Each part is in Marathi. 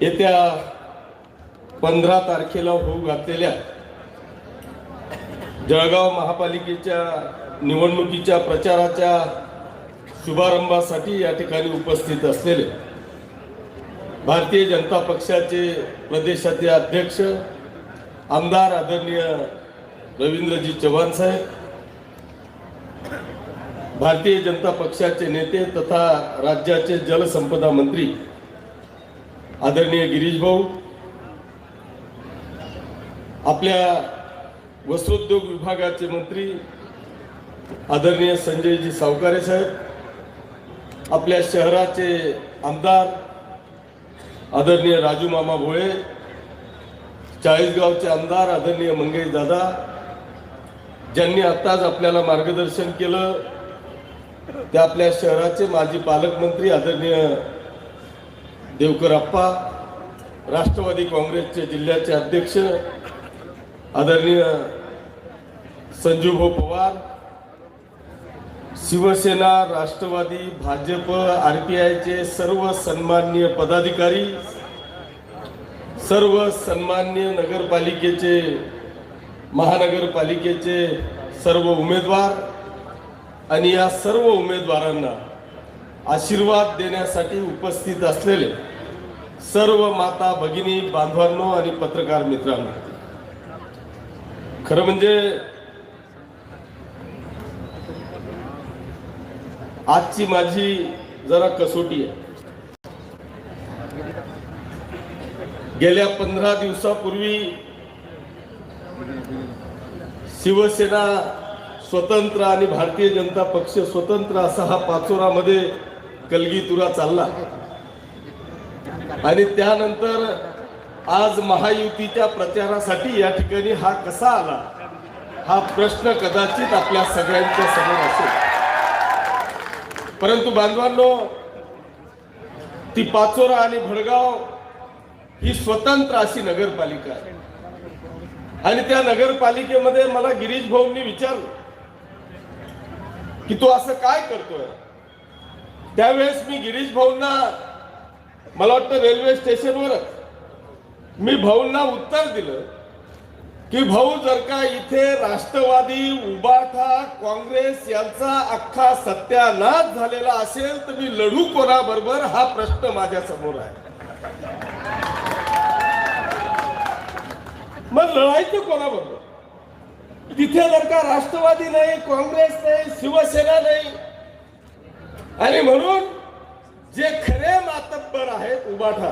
येत्या पंधरा तारखेला होऊ घातलेल्या जळगाव महापालिकेच्या निवडणुकीच्या प्रचाराच्या शुभारंभासाठी या ठिकाणी उपस्थित असलेले भारतीय जनता पक्षाचे प्रदेशाचे अध्यक्ष आमदार आदरणीय रवींद्रजी चव्हाण साहेब भारतीय जनता पक्षाचे नेते तथा राज्याचे जलसंपदा मंत्री आदरणीय गिरीश भाऊ आपल्या वस्त्रोद्योग विभागाचे मंत्री आदरणीय संजयजी सावकारे साहेब आपल्या शहराचे आमदार आदरणीय राजू मामा भोळे चाळीसगावचे आमदार आदरणीय मंगेश दादा ज्यांनी आत्ताच आपल्याला मार्गदर्शन केलं ते आपल्या शहराचे माजी पालकमंत्री आदरणीय देवकर अप्पा राष्ट्रवादी काँग्रेसचे जिल्ह्याचे अध्यक्ष आदरणीय संजूभाऊ पवार शिवसेना राष्ट्रवादी भाजप आर पी आयचे सर्व सन्मान्य पदाधिकारी सर्व सन्मान्य नगरपालिकेचे महानगरपालिकेचे सर्व उमेदवार आणि या सर्व उमेदवारांना आशीर्वाद देण्यासाठी उपस्थित असलेले सर्व माता भगिनी बांधवांनो आणि पत्रकार मित्रांनो. खरं म्हणजे आजची माझी जरा कसोटी आहे. गेल्या पंधरा दिवसापूर्वी शिवसेना स्वतंत्र आणि भारतीय जनता पक्ष स्वतंत्र असा हा पाचोरामध्ये कलगीतुरा चालला. आणि त्यानंतर आज महायुतीच्या प्रचारासाठी या ठिकाणी हा कसा आला? हा प्रश्न कदाचित आपल्या सगळ्यांच्या समोर असेल. परंतु बांधवांनो ती पाचोरा आणि भडगाव ही स्वतंत्र अशी नगरपालिका आहे. आणि त्या नगरपालिकेमध्ये मला गिरीश भाऊंनी विचारलं की तू असं काय करतोय? त्यावेळेस मी गिरीश भाऊंना मला वाटतं रेल्वे स्टेशनवरच मी भाऊंना उत्तर दिलं की भाऊ जर का इथे राष्ट्रवादी उबाठा काँग्रेस यांचा अख्खा सत्यानाश झालेला असेल तर मी लढू कोणाबरोबर हा प्रश्न माझ्यासमोर आहे. मग लढायचं कोणाबरोबर? तिथे जर का राष्ट्रवादी नाही काँग्रेस नाही शिवसेना नाही आणि म्हणून जे खरे तत्पर आहेत उबाठा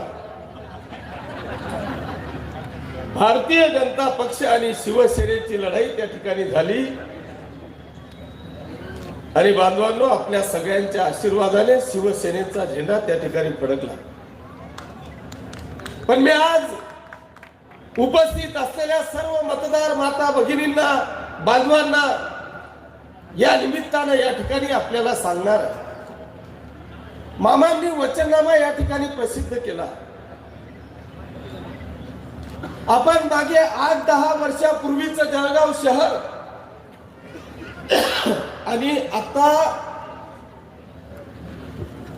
भारतीय जनता पक्ष आणि शिवसेनेची लढाई त्या ठिकाणी झाली. आणि बांधवांनो आपल्या सगळ्यांच्या आशीर्वादाने शिवसेनेचा झेंडा त्या ठिकाणी फडकला. पण मी आज उपस्थित असलेल्या सर्व मतदार माता भगिनींना बांधवांना या निमित्तानं या ठिकाणी आपल्याला सांगणार आहे. मामांनी वचननामा या ठिकाणी प्रसिद्ध केला. आपण मागे आठ दहा वर्षापूर्वीच जळगाव शहर आणि आता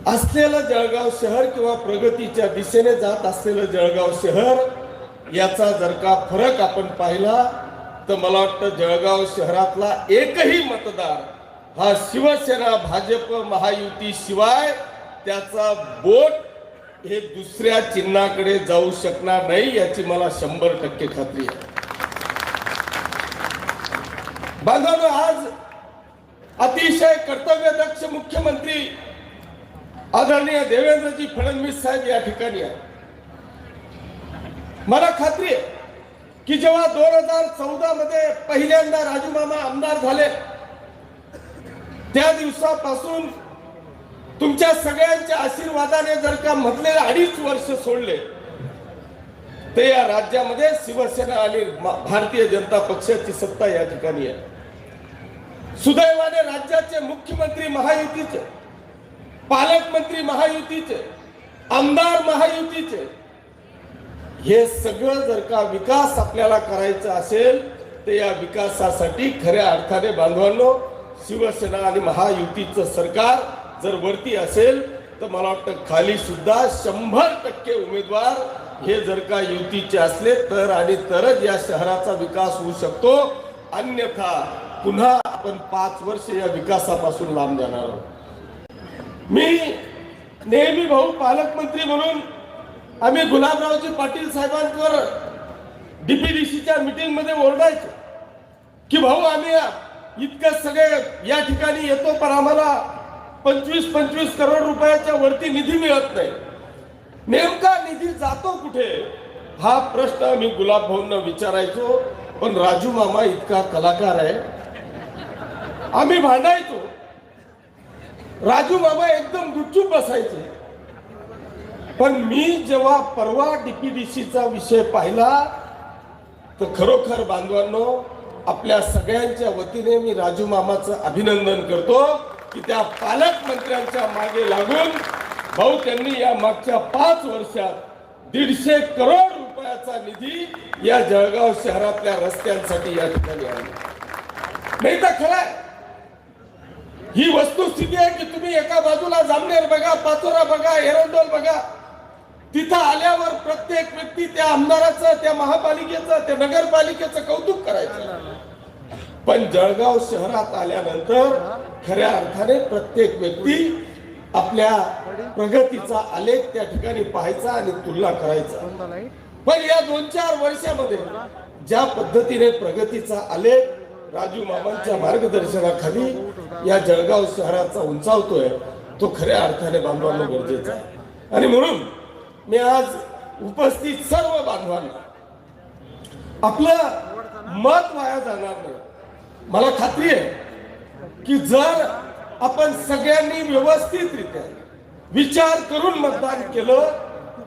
असलेलं जळगाव शहर किंवा प्रगतीच्या दिशेने जात असलेलं जळगाव शहर याचा जर का फरक आपण पाहिला तर मला वाटतं जळगाव शहरातला एकही मतदार हा शिवसेना भाजप महायुती शिवाय त्याचा बोट हे दुसऱ्या चिन्हाकडे जाऊ शकणार नाही याची मला शंभर टक्के खात्री आहे. बांधवांनो आज अतिशय कर्तव्यदक्ष मुख्यमंत्री आदरणीय देवेंद्रजी फडणवीस साहेब या ठिकाणी आहे मला खात्री आहे की जेव्हा दोन हजार चौदा मध्ये पहिल्यांदा राजू मामा आमदार झाले त्या दिवसापासून तुमच्या सगळ्यांच्या आशीर्वादाने जर का मधले अडीच वर्ष सोडले ते या राज्यामध्ये शिवसेना आणि भारतीय जनता पक्षाची सत्ता या ठिकाणी आहे. सुदैवाने राज्याचे मुख्यमंत्री महायुतीचे पालकमंत्री महायुतीचे आमदार महायुतीचे हे सगळं जर का विकास आपल्याला करायचा असेल तर या विकासासाठी खऱ्या अर्थाने बांधवांनो शिवसेना आणि महायुतीचं सरकार जर वरती असेल तर मला वाटतं खाली सुद्धा शंभर टक्के उमेदवार हे जर का युतीचे असले तर आणि तरच या शहराचा विकास होऊ शकतो. अन्यथा पुन्हा आपण पाच वर्ष या विकासापासून लांब जाणार आहोत. मी नेहमी भाऊ पालकमंत्री म्हणून आम्ही गुलाबरावजी पाटील साहेबांवर डीपीडीसीच्या मीटिंगमध्ये ओरडायचो की भाऊ आम्ही इतकं सगळे या ठिकाणी येतो पण आम्हाला पंचवीस पंचवीस करोड रुपयाच्या वरती निधी मिळत नाही. नेमका निधी जातो कुठे? हा प्रश्न आम्ही गुलाब भाऊंना विचारायचो पण राजू मामा इतका कलाकार आहे. आम्ही भांडायचो. राजू मामा एकदम गुपचूप बसायचे. पण मी जेव्हा परवा डीपीडीसीचा विषय पाहिला तर खरोखर बांधवांनो आपल्या सगळ्यांच्या वतीने मी राजू मामाचं अभिनंदन करतो. की त्या पालकमंत्र्यांच्या मागे लागून भाऊ त्यांनी या मागच्या पाच वर्षात दीडशे करोड रुपयाचा निधी या जळगाव शहरातल्या रस्त्यांसाठी या ठिकाणी आणला. नाही तर खरं आहे. ही वस्तुस्थिती आहे की तुम्ही एका बाजूला जामनेर बघा पाचोरा बघा एरंडोल बघा. तिथं आल्यावर प्रत्येक व्यक्ती त्या आमदाराचं त्या महापालिकेचं त्या नगरपालिकेचं कौतुक करायचं. पण जळगाव शहरात आल्यानंतर खऱ्या अर्थाने प्रत्येक व्यक्ती आपल्या प्रगतीचा आलेख त्या ठिकाणी पाहायचा आणि तुलना करायचा. पण या दोन चार वर्षामध्ये ज्या पद्धतीने प्रगतीचा आलेख राजू मामांच्या मार्गदर्शनाखाली या जळगाव शहराचा उंचावतोय तो खऱ्या अर्थाने बांधवांना गरजेचा आहे. आणि म्हणून मी आज उपस्थित सर्व बांधवांना आपलं मत वाया जाणार नाही. मला खात्री आहे की जर आपण सगळ्यांनी व्यवस्थितरित्या विचार करून मतदान केलं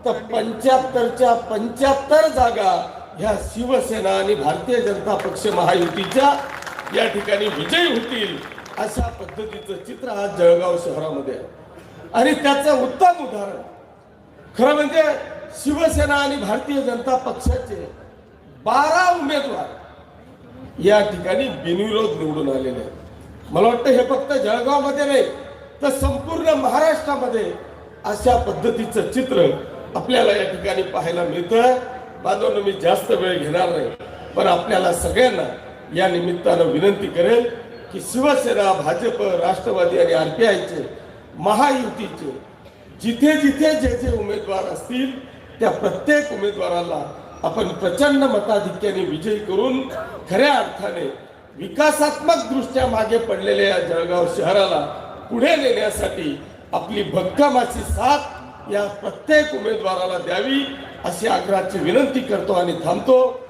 तर पंच्याहत्तरच्या पंच्याहत्तर जागा ह्या शिवसेना आणि भारतीय जनता पक्ष महायुतीच्या या ठिकाणी विजयी होतील अशा पद्धतीचं चित्र आज जळगाव शहरामध्ये आहे. आणि त्याचं उत्तम उदाहरण खरं म्हणजे शिवसेना आणि भारतीय जनता पक्षाचे बारा या ठिकाणी बिनविरोध निवडून आलेले आहेत. मला वाटतं हे फक्त जळगावमध्ये नाही तर संपूर्ण महाराष्ट्रामध्ये अशा पद्धतीचं चित्र आपल्याला या ठिकाणी पाहायला मिळतं. बांधवांनो मी जास्त वेळ घेणार नाही पण आपल्याला सगळ्यांना या निमित्तानं विनंती करेल की शिवसेना भाजप राष्ट्रवादी आणि आरपीआयचे महायुतीचे जिथे जिथे जे जे उमेदवार असतील त्या प्रत्येक उमेदवाराला आपण प्रचंड मताधिक्याने विजयी करून खऱ्या अर्थाने विकासात्मक दृष्ट्या मागे पडलेल्या या जळगाव शहराला पुढे नेण्यासाठी आपली भक्कमाची साथ या प्रत्येक उमेदवाराला द्यावी अशी आग्रहाची विनंती करतो आणि थांबतो.